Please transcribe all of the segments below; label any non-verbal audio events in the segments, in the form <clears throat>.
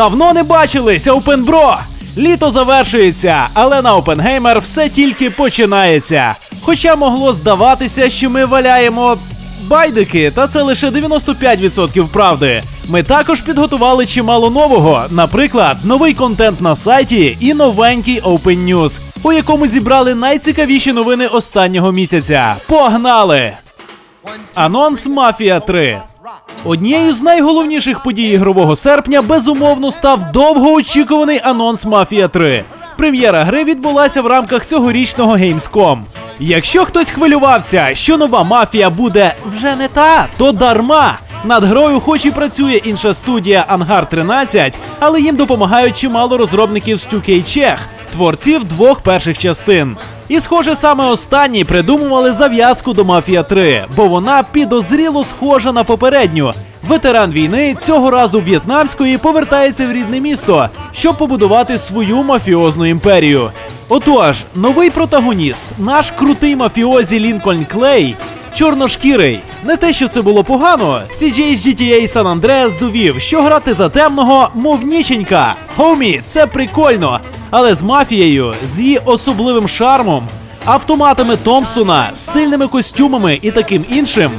Давно не бачились, OpenBro! Літо завершується, але на OpenGamer все тільки починається. Хоча могло здаватися, що ми валяємо байдики, та це лише 95% правди. Ми також підготували чимало нового, наприклад, новий контент на сайті і новенький Open News, у якому зібрали найцікавіші новини останнього місяця. Погнали! Анонс Мафія 3 Однією з найголовніших подій ігрового серпня безумовно став довгоочікуваний анонс Мафія 3. Прем'єра гри відбулася в рамках цьогорічного Gamescom. Якщо хтось хвилювався, що нова мафія буде вже не та, то дарма. Над грою, хоч і працює інша студія Ангар 13, але їм допомагають чимало розробників з 2K Чех, творців двох перших частин. І, схоже, саме останні придумували зав'язку до Мафія 3, бо вона підозріло схожа на попередню. Ветеран війни цього разу в'єтнамської повертається в рідне місто, щоб побудувати свою мафіозну імперію. Отож, новий протагоніст, наш крутий мафіозі Лінкольн Клей, чорношкірий. Не те, що це було погано. CJ з GTA San Andreas довів, що грати за темного, мов ніченька. Хомі, це прикольно. Але з мафією, з її особливим шармом, автоматами Томпсона, стильними костюмами і таким іншим,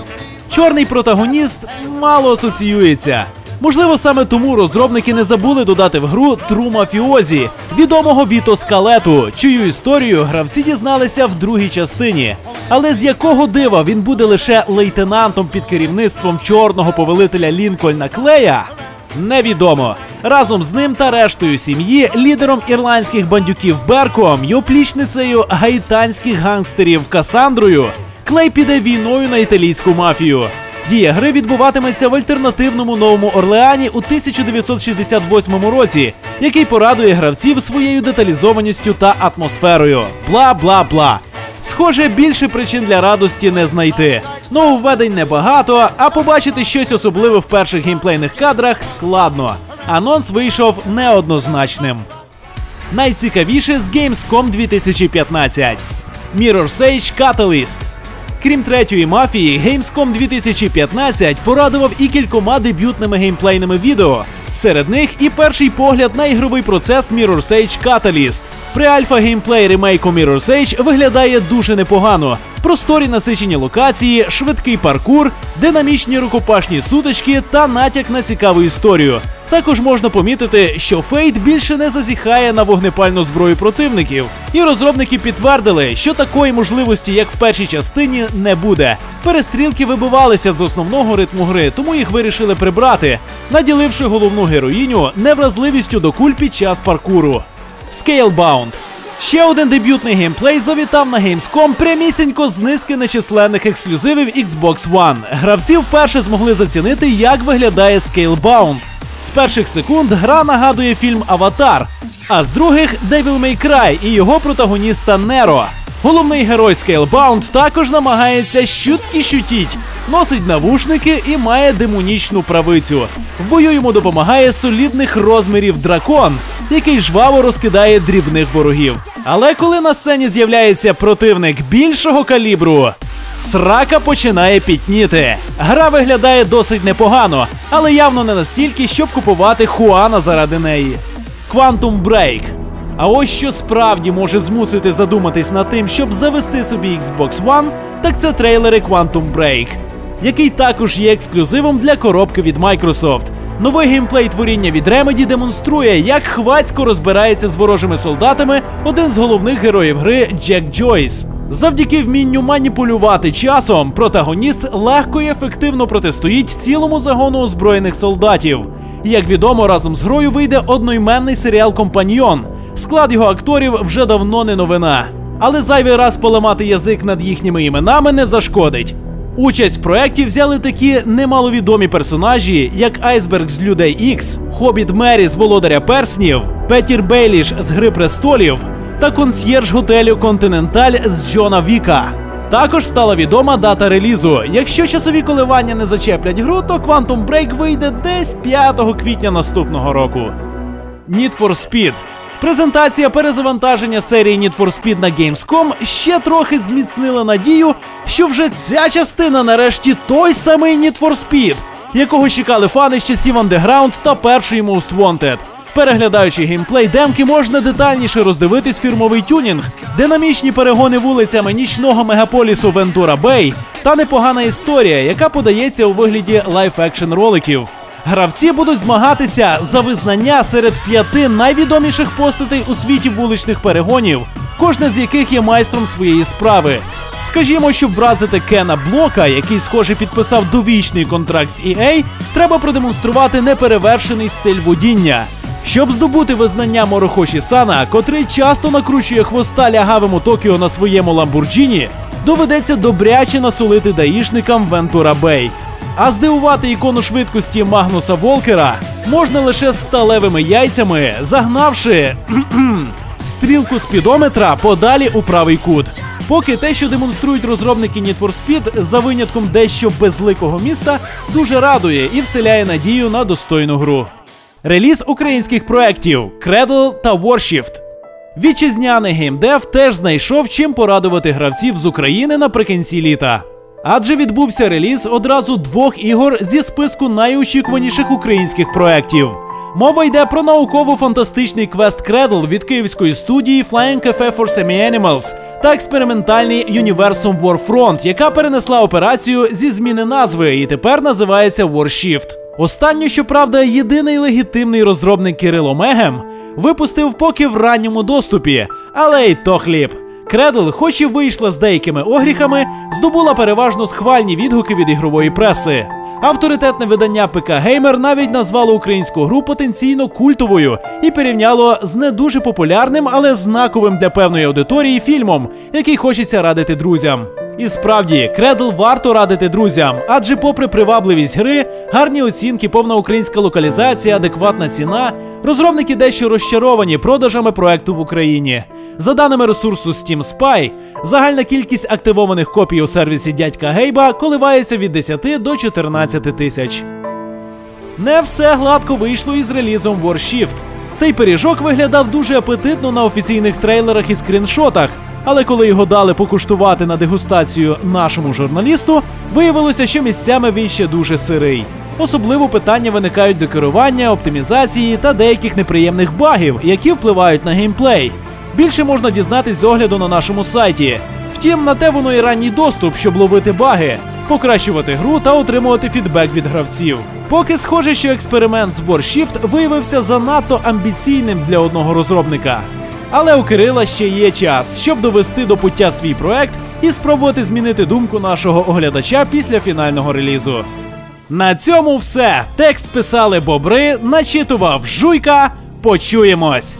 чорний протагоніст мало асоціюється. Можливо, саме тому розробники не забули додати в гру Тру Мафіозі, відомого Віто Скалету, чию історію гравці дізналися в другій частині. Але з якого дива він буде лише лейтенантом під керівництвом чорного повелителя Лінкольна Клея? Невідомо. Разом з ним та рештою сім'ї, лідером ірландських бандюків Берком й оплічницею гайтанських гангстерів Касандрою, Клей піде війною на італійську мафію. Дія гри відбуватиметься в альтернативному новому Орлеані у 1968 році, який порадує гравців своєю деталізованістю та атмосферою. Бла бла бла. Схоже, більше причин для радості не знайти. Нововведень небагато, а побачити щось особливе в перших геймплейних кадрах складно. Анонс вийшов неоднозначним. Найцікавіше з Gamescom 2015 Mirror's Edge Catalyst Крім третьої мафії, Gamescom 2015 порадував і кількома дебютними геймплейними відео. Серед них і перший погляд на ігровий процес Mirror's Edge Catalyst. При альфа геймплей ремейку Mirror's Edge виглядає дуже непогано. Просторі насичені локації, швидкий паркур, динамічні рукопашні сутички та натяк на цікаву історію. Також можна помітити, що Фейт більше не зазіхає на вогнепальну зброю противників, і розробники підтвердили, що такої можливості, як в першій частині, не буде. Перестрілки вибивалися з основного ритму гри, тому їх вирішили прибрати, наділивши головну героїню невразливістю до куль під час паркуру. Scalebound Ще один дебютний геймплей завітав на Gamescom прямісінько з низки нечисленних ексклюзивів Xbox One. Гравці вперше змогли зацінити, як виглядає Scalebound. З перших секунд гра нагадує фільм Аватар, а з других Devil May Cry і його протагоніста Неро. Головний герой Scalebound також намагається щутки щутіть, носить навушники і має демонічну правицю. В бою йому допомагає солідних розмірів дракон, який жваво розкидає дрібних ворогів. Але коли на сцені з'являється противник більшого калібру, срака починає пітніти. Гра виглядає досить непогано, але явно не настільки, щоб купувати Хуана заради неї. Quantum Break. А ось що справді може змусити задуматись над тим, щоб завести собі Xbox One, так це трейлери Quantum Break, який також є ексклюзивом для коробки від Microsoft. Новий геймплей творіння від Remedy демонструє, як хвацько розбирається з ворожими солдатами один з головних героїв гри Джек Джойс. Завдяки вмінню маніпулювати часом, протагоніст легко і ефективно протистоїть цілому загону озброєних солдатів. Як відомо, разом з грою вийде одноіменний серіал Компаньйон. Склад його акторів вже давно не новина. Але зайвий раз поламати язик над їхніми іменами не зашкодить. Участь в проєкті взяли такі немаловідомі персонажі, як Айсберг з Людей Ікс, Хобіт Мері з Володаря Перснів, Петір Бейліш з Гри престолів та консьєрж готелю Континенталь з Джона Віка. Також стала відома дата релізу. Якщо часові коливання не зачеплять гру, то Quantum Break вийде десь 5 квітня наступного року. Need for Speed Презентація перезавантаження серії Need for Speed на Gamescom ще трохи зміцнила надію, що вже ця частина нарешті той самий Need for Speed, якого чекали фани з часів Underground та першої Most Wanted. Переглядаючи геймплей демки, можна детальніше роздивитись фірмовий тюнінг, динамічні перегони вулицями нічного мегаполісу Вентура Бей та непогана історія, яка подається у вигляді лайф-екшн роликів. Гравці будуть змагатися за визнання серед п'яти найвідоміших постатей у світі вуличних перегонів, кожна з яких є майстром своєї справи. Скажімо, щоб вразити Кена Блока, який, схоже, підписав довічний контракт з EA, треба продемонструвати неперевершений стиль водіння. Щоб здобути визнання Морохоші Сана, котрий часто накручує хвоста лягавому Токіо на своєму Ламбурджіні, доведеться добряче насолити даїшникам Вентура Бей. А здивувати ікону швидкості Магнуса Волкера можна лише сталевими яйцями, загнавши <clears throat> стрілку спідометра подалі у правий кут. Поки те, що демонструють розробники Need for Speed, за винятком дещо безликого міста, дуже радує і вселяє надію на достойну гру. Реліз українських проєктів Cradle та Warshift. Вітчизняний геймдев теж знайшов чим порадувати гравців з України наприкінці літа. Адже відбувся реліз одразу двох ігор зі списку найочікуваніших українських проєктів. Мова йде про науково-фантастичний квест Cradle від київської студії Flying Cafe for Semi-Animals та експериментальний Universum Warfront, яка перенесла операцію зі зміни назви і тепер називається Warshift. Останню, щоправда, єдиний легітимний розробник Кирило Мегем випустив поки в ранньому доступі, але й то хліб. Кредл, хоч і вийшла з деякими огріхами, здобула переважно схвальні відгуки від ігрової преси. Авторитетне видання ПК Геймер навіть назвало українську гру потенційно культовою і порівняло з не дуже популярним, але знаковим для певної аудиторії фільмом, який хочеться радити друзям. І справді, Кредл варто радити друзям, адже, попри привабливість гри, гарні оцінки, повна українська локалізація, адекватна ціна, розробники дещо розчаровані продажами проекту в Україні. За даними ресурсу Steam Spy, загальна кількість активованих копій у сервісі дядька Гейба коливається від 10 до 14 тисяч. Не все гладко вийшло із релізом Warshift. Цей пиріжок виглядав дуже апетитно на офіційних трейлерах і скріншотах. Але коли його дали покуштувати на дегустацію нашому журналісту, виявилося, що місцями він ще дуже сирий. Особливо питання виникають до керування, оптимізації та деяких неприємних багів, які впливають на геймплей. Більше можна дізнатись з огляду на нашому сайті. Втім, на те воно і ранній доступ, щоб ловити баги, покращувати гру та отримувати фідбек від гравців. Поки схоже, що експеримент з Warshift виявився занадто амбіційним для одного розробника. Але у Кирила ще є час, щоб довести до пуття свій проект і спробувати змінити думку нашого оглядача після фінального релізу. На цьому все. Текст писали бобри, начитував жуйка. Почуємось.